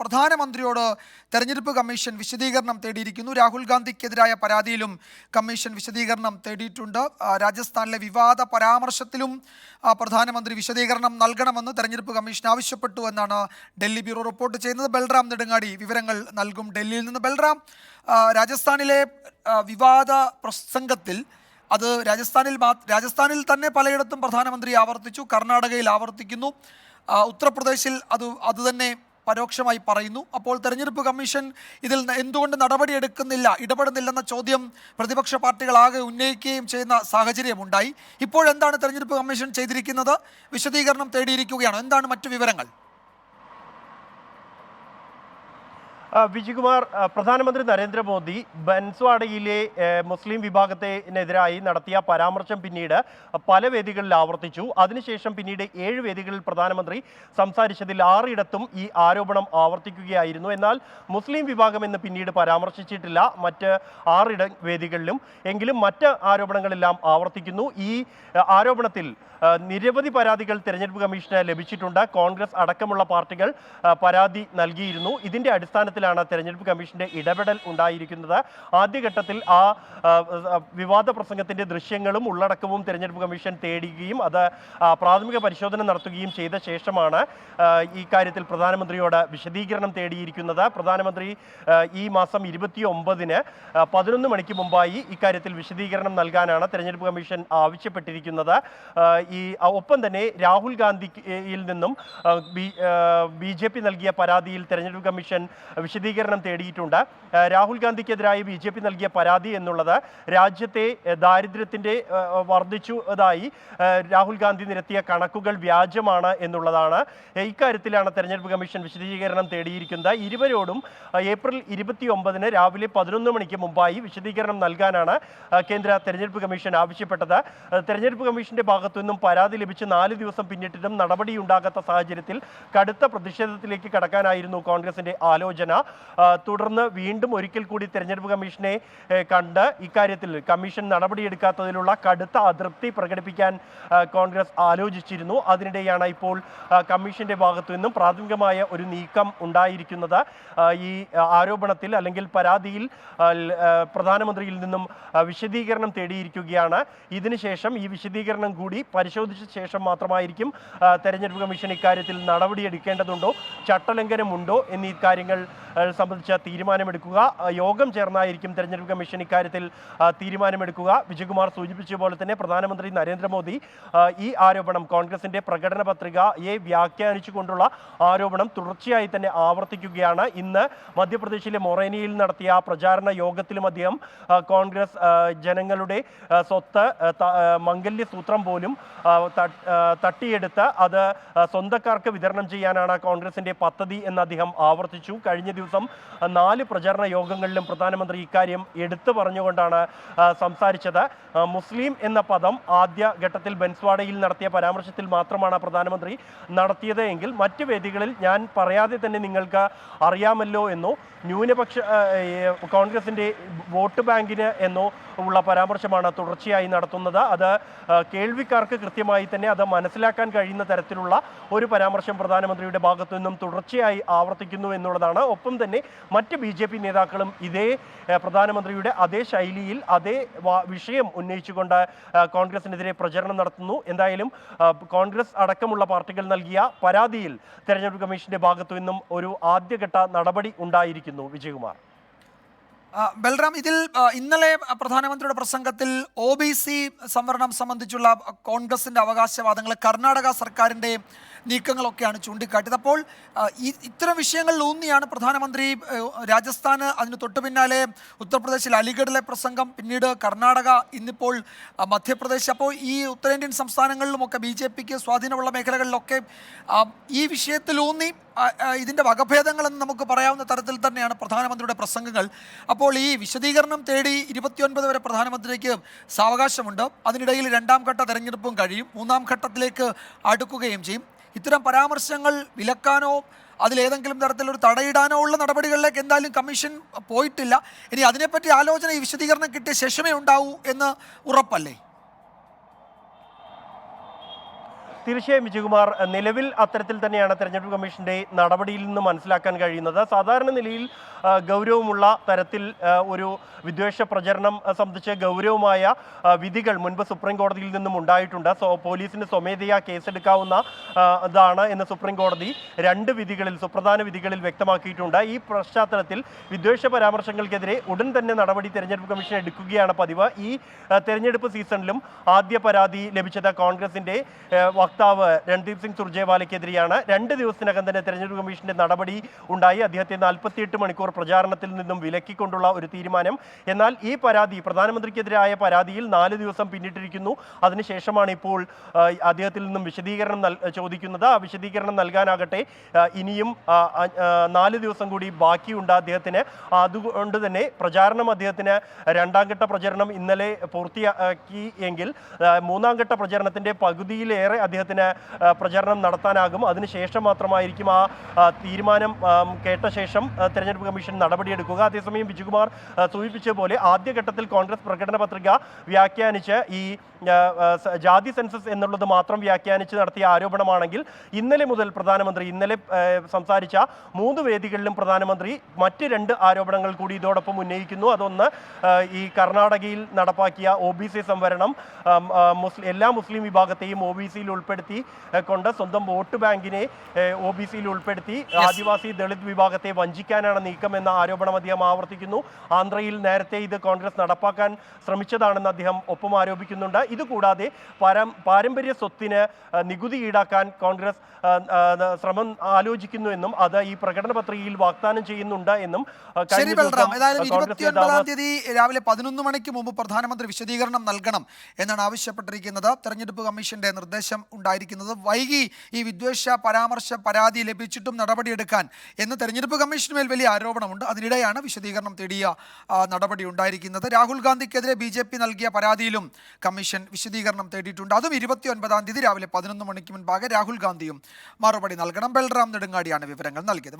പ്രധാനമന്ത്രിയോട് തെരഞ്ഞെടുപ്പ് കമ്മീഷൻ വിശദീകരണം തേടിയിരിക്കുന്നു. രാഹുൽ ഗാന്ധിക്കെതിരായ പരാതിയിലും കമ്മീഷൻ വിശദീകരണം തേടിയിട്ടുണ്ട്. രാജസ്ഥാനിലെ വിവാദ പരാമർശത്തിലും പ്രധാനമന്ത്രി വിശദീകരണം നൽകണമെന്ന് തെരഞ്ഞെടുപ്പ് കമ്മീഷൻ ആവശ്യപ്പെട്ടു എന്നാണ് ഡൽഹി ബ്യൂറോ റിപ്പോർട്ട് ചെയ്യുന്നത്. ബൽറാം നെടുങ്ങാടി വിവരങ്ങൾ നൽകും ഡൽഹിയിൽ നിന്ന്. ബൽറാം രാജസ്ഥാനിലെ വിവാദ പ്രസംഗത്തിൽ അത് രാജസ്ഥാനിൽ രാജസ്ഥാനിൽ തന്നെ പലയിടത്തും പ്രധാനമന്ത്രി ആവർത്തിച്ചു. കർണാടകയിൽ ആവർത്തിക്കുന്നു. ഉത്തർപ്രദേശിൽ അത് അതുതന്നെ പരോക്ഷമായി പറയുന്നു. അപ്പോൾ തെരഞ്ഞെടുപ്പ് കമ്മീഷൻ ഇതിൽ എന്തുകൊണ്ട് നടപടിയെടുക്കുന്നില്ല ഇടപെടുന്നില്ലെന്ന ചോദ്യം പ്രതിപക്ഷ പാർട്ടികളാകെ ഉന്നയിക്കുകയും ചെയ്യുന്ന സാഹചര്യമുണ്ടായി ഇപ്പോഴെന്താണ് തെരഞ്ഞെടുപ്പ് കമ്മീഷൻ ചെയ്തിരിക്കുന്നത്? വിശദീകരണം തേടിയിരിക്കുകയാണ്. എന്താണ് മറ്റു വിവരങ്ങൾ? ആ, പ്രധാനമന്ത്രി നരേന്ദ്രമോദി ബൻസ്വാഡയിലെ മുസ്ലിം വിഭാഗത്തിനെതിരായി നടത്തിയ പരാമർശം പിന്നീട് പല വേദികളിൽ ആവർത്തിച്ചു. അതിനുശേഷം പിന്നീട് ഏഴ് വേദികളിൽ പ്രധാനമന്ത്രി സംസാരിച്ചതിൽ ആറിടത്തും ഈ ആരോപണം ആവർത്തിക്കുകയായിരുന്നു. എന്നാൽ മുസ്ലിം വിഭാഗം എന്ന് പിന്നീട് പരാമർശിച്ചിട്ടില്ല. മറ്റ് ആറിട വേദികളിലും എങ്കിലും മറ്റ് ആരോപണങ്ങളെല്ലാം ആവർത്തിക്കുന്നു. ഈ ആരോപണത്തിൽ നിരവധി പരാതികൾ തെരഞ്ഞെടുപ്പ് കമ്മീഷന് ലഭിച്ചിട്ടുണ്ട്. കോൺഗ്രസ് അടക്കമുള്ള പാർട്ടികൾ പരാതി നൽകിയിരുന്നു. ഇതിന്റെ അടിസ്ഥാനത്തിലാണ് തെരഞ്ഞെടുപ്പ് കമ്മീഷന്റെ ഇടപെടൽ ഉണ്ടായിരിക്കുന്നത്. ആദ്യഘട്ടത്തിൽ ആ, വിവാദ പ്രസംഗത്തിന്റെ ദൃശ്യങ്ങളും ഉള്ളടക്കവും തെരഞ്ഞെടുപ്പ് കമ്മീഷൻ തേടുകയും അത് പ്രാഥമിക പരിശോധന നടത്തുകയും ചെയ്ത ശേഷമാണ് ഈ കാര്യത്തിൽ പ്രധാനമന്ത്രിയോട് വിശദീകരണം തേടിയിരിക്കുന്നത്. പ്രധാനമന്ത്രി ഈ മാസം ഇരുപത്തി ഒമ്പതിന് പതിനൊന്ന് മണിക്ക് മുമ്പായി ഇക്കാര്യത്തിൽ വിശദീകരണം നൽകാനാണ് തെരഞ്ഞെടുപ്പ് കമ്മീഷൻ ആവശ്യപ്പെട്ടിരിക്കുന്നത്. ഈ ഒപ്പം തന്നെ രാഹുൽ ഗാന്ധിയിൽ നിന്നും ബി ജെ പി നൽകിയ പരാതിയിൽ തെരഞ്ഞെടുപ്പ് കമ്മീഷൻ വിശദീകരണം തേടിയിട്ടുണ്ട്. രാഹുൽ ഗാന്ധിക്കെതിരായി ബി ജെ പി നൽകിയ പരാതി എന്നുള്ളത് രാജ്യത്തെ ദാരിദ്ര്യത്തിന്റെ വർദ്ധിച്ചതായി രാഹുൽ ഗാന്ധി നിരത്തിയ കണക്കുകൾ വ്യാജമാണ് എന്നുള്ളതാണ്. ഇക്കാര്യത്തിലാണ് തെരഞ്ഞെടുപ്പ് കമ്മീഷൻ വിശദീകരണം തേടിയിരിക്കുന്നത്. ഇരുവരോടും ഏപ്രിൽ ഇരുപത്തി ഒമ്പതിന് രാവിലെ പതിനൊന്ന് മണിക്ക് മുമ്പായി വിശദീകരണം നൽകാനാണ് കേന്ദ്ര തെരഞ്ഞെടുപ്പ് കമ്മീഷൻ ആവശ്യപ്പെട്ടത്. തെരഞ്ഞെടുപ്പ് കമ്മീഷന്റെ ഭാഗത്തു നിന്നും പരാതി ലഭിച്ച് നാല് ദിവസം പിന്നിട്ടിട്ടും നടപടിയുണ്ടാകാത്ത സാഹചര്യത്തിൽ കടുത്ത പ്രതിഷേധത്തിലേക്ക് കടക്കാനായിരുന്നു കോൺഗ്രസിന്റെ ആലോചന. തുടർന്ന് വീണ്ടും ഒരിക്കൽ കൂടി തെരഞ്ഞെടുപ്പ് കമ്മീഷനെ കണ്ട് ഇക്കാര്യത്തിൽ കമ്മീഷൻ നടപടിയെടുക്കാത്തതിലുള്ള കടുത്ത അതൃപ്തി പ്രകടിപ്പിക്കാൻ കോൺഗ്രസ് ആലോചിച്ചിരുന്നു. അതിനിടെയാണ് ഇപ്പോൾ കമ്മീഷന്റെ ഭാഗത്തു നിന്നും പ്രാഥമികമായ ഒരു നീക്കം ഉണ്ടായിരിക്കുന്നത്. ഈ ആരോപണത്തിൽ അല്ലെങ്കിൽ പരാതിയിൽ പ്രധാനമന്ത്രിയിൽ നിന്നും വിശദീകരണം തേടിയിരിക്കുകയാണ്. ഇതിനുശേഷം ഈ വിശദീകരണം കൂടി പരിശോധിച്ച ശേഷം മാത്രമായിരിക്കും തെരഞ്ഞെടുപ്പ് കമ്മീഷൻ ഇക്കാര്യത്തിൽ നടപടിയെടുക്കേണ്ടതുണ്ടോ ചട്ടലംഘനമുണ്ടോ എന്നീ കാര്യങ്ങൾ സംബന്ധിച്ച തീരുമാനമെടുക്കുക. യോഗം ചേർന്നായിരിക്കും തെരഞ്ഞെടുപ്പ് കമ്മീഷൻ ഇക്കാര്യത്തിൽ തീരുമാനമെടുക്കുക. വിജയകുമാർ സൂചിപ്പിച്ച പോലെ തന്നെ പ്രധാനമന്ത്രി നരേന്ദ്രമോദി ഈ ആരോപണം കോൺഗ്രസിന്റെ പ്രകടന പത്രികയെ വ്യാഖ്യാനിച്ചുകൊണ്ടുള്ള ആരോപണം തുടർച്ചയായി തന്നെ ആവർത്തിക്കുകയാണ്. ഇന്ന് മധ്യപ്രദേശിലെ മൊറേനിയിൽ നടത്തിയ പ്രചാരണ യോഗത്തിലും അദ്ദേഹം കോൺഗ്രസ് ജനങ്ങളുടെ സ്വത്ത് മംഗല്യ സൂത്രം പോലും തട്ടിയെടുത്ത് അത് സ്വന്തക്കാർക്ക് വിതരണം ചെയ്യാനാണ് കോൺഗ്രസിന്റെ പദ്ധതി എന്ന് അദ്ദേഹം ആവർത്തിച്ചു. കഴിഞ്ഞ ദിവസം ആ, നാല് പ്രചാരണ യോഗങ്ങളിലും പ്രധാനമന്ത്രി ഇക്കാര്യം എടുത്തു പറഞ്ഞുകൊണ്ടാണ് സംസാരിച്ചത്. മുസ്ലിം എന്ന പദം ആദ്യ ഘട്ടത്തിൽ ബൻസ്വാഡയിൽ നടത്തിയ പരാമർശത്തിൽ മാത്രമാണ് പ്രധാനമന്ത്രി നടത്തിയത് എങ്കിൽ മറ്റ് വേദികളിൽ ഞാൻ പറയാതെ തന്നെ നിങ്ങൾക്ക് അറിയാമല്ലോ എന്നോ ന്യൂനപക്ഷ കോൺഗ്രസിന്റെ വോട്ട് ബാങ്കിന് എന്നോ ഉള്ള പരാമർശമാണ് തുടർച്ചയായി നടത്തുന്നത്. അത് കേൾവിക്കാർക്ക് കൃത്യമായി തന്നെ അത് മനസ്സിലാക്കാൻ കഴിയുന്ന തരത്തിലുള്ള ഒരു പരാമർശം പ്രധാനമന്ത്രിയുടെ ഭാഗത്തു നിന്നും തുടർച്ചയായി ആവർത്തിക്കുന്നു എന്നുള്ളതാണ്. ഒപ്പം തന്നെ മറ്റ് ബി നേതാക്കളും ഇതേ പ്രധാനമന്ത്രിയുടെ അതേ ശൈലിയിൽ അതേ വിഷയം ഉന്നയിച്ചുകൊണ്ട് കോൺഗ്രസിനെതിരെ പ്രചരണം നടത്തുന്നു. എന്തായാലും കോൺഗ്രസ് അടക്കമുള്ള പാർട്ടികൾ നൽകിയ പരാതിയിൽ തെരഞ്ഞെടുപ്പ് കമ്മീഷന്റെ ഭാഗത്തു നിന്നും ഒരു ആദ്യഘട്ട നടപടി ഉണ്ടായിരിക്കുന്നു. വിജയകുമാർ. ബൽറാം ഇതിൽ ഇന്നലെ പ്രധാനമന്ത്രിയുടെ പ്രസംഗത്തിൽ ഒ ബി സി സംവരണം സംബന്ധിച്ചുള്ള കോൺഗ്രസിന്റെ അവകാശവാദങ്ങൾ കർണാടക സർക്കാരിന്റെ നീക്കങ്ങളൊക്കെയാണ് ചൂണ്ടിക്കാട്ടിയത്. അപ്പോൾ ഇത്തരം വിഷയങ്ങളിൽ ഊന്നിയാണ് പ്രധാനമന്ത്രി രാജസ്ഥാന് അതിന് തൊട്ടു പിന്നാലെ ഉത്തർപ്രദേശിൽ അലിഗഡിലെ പ്രസംഗം പിന്നീട് കർണാടക ഇന്നിപ്പോൾ മധ്യപ്രദേശ്. അപ്പോൾ ഈ ഉത്തരേന്ത്യൻ സംസ്ഥാനങ്ങളിലുമൊക്കെ ബി ജെ പിക്ക് സ്വാധീനമുള്ള മേഖലകളിലൊക്കെ ഈ വിഷയത്തിൽ ഊന്നി ഇതിന്റെ വകഭേദങ്ങളെന്ന് നമുക്ക് പറയാവുന്ന തരത്തിൽ തന്നെയാണ് പ്രധാനമന്ത്രിയുടെ പ്രസംഗങ്ങൾ. അപ്പോൾ ഈ വിശദീകരണം തേടി ഇരുപത്തിയൊൻപത് വരെ പ്രധാനമന്ത്രിക്ക് സാവകാശമുണ്ട്. അതിനിടയിൽ രണ്ടാം ഘട്ട തെരഞ്ഞെടുപ്പും കഴിയും. മൂന്നാം ഘട്ടത്തിലേക്ക് അടുക്കുകയും ചെയ്യും. ഇത്തരം പരാമർശങ്ങൾ വിലക്കാനോ അതിലേതെങ്കിലും തരത്തിലൊരു തടയിടാനോ ഉള്ള നടപടികളിലേക്ക് എന്തായാലും കമ്മീഷൻ പോയിട്ടില്ല. ഇനി അതിനെപ്പറ്റി ആലോചന ഈ വിശദീകരണം കിട്ടിയ ശേഷമേ ഉണ്ടാവൂ എന്ന് ഉറപ്പല്ലേ? തീർച്ചയായും വിജയകുമാർ നിലവിൽ അത്തരത്തിൽ തന്നെയാണ് തെരഞ്ഞെടുപ്പ് കമ്മീഷന്റെ നടപടിയിൽ നിന്ന് മനസ്സിലാക്കാൻ കഴിയുന്നത്. സാധാരണ നിലയിൽ ഗൗരവമുള്ള തരത്തിൽ ഒരു വിദ്വേഷ പ്രചരണം സംബന്ധിച്ച് ഗൗരവമായ വിധികൾ മുൻപ് സുപ്രീം കോടതിയിൽ നിന്നും ഉണ്ടായിട്ടുണ്ട്. സോ പോലീസിന് സ്വമേധയാ കേസെടുക്കാവുന്ന ഇതാണ് എന്ന് സുപ്രീം കോടതി രണ്ട് വിധികളിൽ സുപ്രധാന വിധികളിൽ വ്യക്തമാക്കിയിട്ടുണ്ട്. ഈ പശ്ചാത്തലത്തിൽ വിദ്വേഷ പരാമർശങ്ങൾക്കെതിരെ ഉടൻ തന്നെ നടപടി തെരഞ്ഞെടുപ്പ് കമ്മീഷൻ എടുക്കുകയാണ് പതിവ്. ഈ തെരഞ്ഞെടുപ്പ് സീസണിലും ആദ്യ പരാതി ലഭിച്ചത് കോൺഗ്രസിന്റെ വക്താവ് രൺദീപ് സിംഗ് സുർജേവാലയ്ക്കെതിരെയാണ് രണ്ട് ദിവസത്തിനകം തന്നെ തെരഞ്ഞെടുപ്പ് കമ്മീഷന്റെ നടപടി ഉണ്ടായി. അദ്ദേഹത്തെ നാൽപ്പത്തിയെട്ട് മണിക്കൂർ പ്രചാരണത്തിൽ നിന്നും വിലക്കിക്കൊണ്ടുള്ള ഒരു തീരുമാനം. എന്നാൽ ഈ പരാതി പ്രധാനമന്ത്രിക്കെതിരായ പരാതിയിൽ നാല് ദിവസം പിന്നിട്ടിരിക്കുന്നു. അതിനുശേഷമാണ് ഇപ്പോൾ അദ്ദേഹത്തിൽ നിന്നും വിശദീകരണം ചോദിക്കുന്നത്. ആ വിശദീകരണം നൽകാനാകട്ടെ. ഇനിയും നാല് ദിവസം കൂടി ബാക്കിയുണ്ട് അദ്ദേഹത്തിന്. അതുകൊണ്ട് തന്നെ പ്രചാരണം അദ്ദേഹത്തിന് രണ്ടാം ഘട്ട പ്രചരണം ഇന്നലെ പൂർത്തിയാക്കി എങ്കിൽ മൂന്നാംഘട്ട മൂന്നാം ഘട്ട പ്രചരണത്തിന്റെ പകുതിയിലേറെ അദ്ദേഹത്തിന് പ്രചരണം നടത്താനാകും. അതിനുശേഷം മാത്രമായിരിക്കും ആ തീരുമാനം കേട്ട ശേഷം തെരഞ്ഞെടുപ്പ് കമ്മീഷൻ നടപടിയെടുക്കുക. അതേസമയം ബിജുകുമാർ സൂചിപ്പിച്ച പോലെ ആദ്യഘട്ടത്തിൽ കോൺഗ്രസ് പ്രകടന പത്രിക വ്യാഖ്യാനിച്ച് ഈ ജാതി സെൻസസ് എന്നുള്ളത് മാത്രം വ്യാഖ്യാനിച്ച് നടത്തിയ ആരോപണമാണെങ്കിൽ ഇന്നലെ മുതൽ പ്രധാനമന്ത്രി ഇന്നലെ സംസാരിച്ച മൂന്ന് വേദികളിലും പ്രധാനമന്ത്രി മറ്റ് രണ്ട് ആരോപണങ്ങൾ കൂടി ഇതോടൊപ്പം ഉന്നയിക്കുന്നു. അതൊന്ന് ഈ കർണാടകയിൽ നടപ്പാക്കിയ ഒ ബി സി സംവരണം മുസ്ലിം എല്ലാ മുസ്ലിം വിഭാഗത്തെയും ഒ ബി സിയിൽ ഉൾപ്പെടുത്തി ആ, കൊണ്ട് സ്വന്തം വോട്ട് ബാങ്കിനെ ഒ ബി സിയിൽ ഉൾപ്പെടുത്തി ആദിവാസി ദളിത് വിഭാഗത്തെ വഞ്ചിക്കാനാണ് നീക്കം എന്ന ആരോപണം അദ്ദേഹം ആവർത്തിക്കുന്നു. ആന്ധ്രയിൽ നേരത്തെ ഇത് കോൺഗ്രസ് നടപ്പാക്കാൻ ശ്രമിച്ചതാണെന്ന് അദ്ദേഹം ഒപ്പം ആരോപിക്കുന്നുണ്ട്. ഇതുകൂടാതെ പരം പാരമ്പര്യ സ്വത്തിന് നികുതി ഈടാക്കാൻ കോൺഗ്രസ് ശ്രമം ആലോചിക്കുന്നു എന്നും അത് ഈ പ്രകടന പത്രികയിൽ വാഗ്ദാനം ചെയ്യുന്നുണ്ട് എന്നും ശരി ബൽറാം. ഏതായാലും കോൺഗ്രസ് ഇരുപത്തി നേതാവ് ഒൻപതാം തീയതി രാവിലെ പതിനൊന്ന് മണിക്ക് മുമ്പ് പ്രധാനമന്ത്രി വിശദീകരണം നൽകണം എന്നാണ് ആവശ്യപ്പെട്ടിരിക്കുന്നത്. തെരഞ്ഞെടുപ്പ് കമ്മീഷന്റെ നിർദ്ദേശം ഉണ്ടായിരിക്കുന്നത്. വൈകി ഈ വിദ്വേഷ പരാമർശ പരാതി ലഭിച്ചിട്ടും നടപടിയെടുക്കാൻ എന്ന് തെരഞ്ഞെടുപ്പ് കമ്മീഷന് മേൽ വലിയ ആരോപണമുണ്ട്. അതിനിടെയാണ് വിശദീകരണം തേടിയ നടപടി ഉണ്ടായിരിക്കുന്നത്. രാഹുൽ ഗാന്ധിക്കെതിരെ ബി ജെ പി നൽകിയ പരാതിയിലും കമ്മീഷൻ വിശദീകരണം തേടിയിട്ടുണ്ട്. അതും ഇരുപത്തി ഒൻപതാം തീയതി രാവിലെ പതിനൊന്ന് മണിക്ക് മുൻപാകെ രാഹുൽ ഗാന്ധിയും മറുപടി നൽകണം. ബൽറാം നെടുങ്ങാടിയാണ് വിവരങ്ങൾ നൽകിയത്.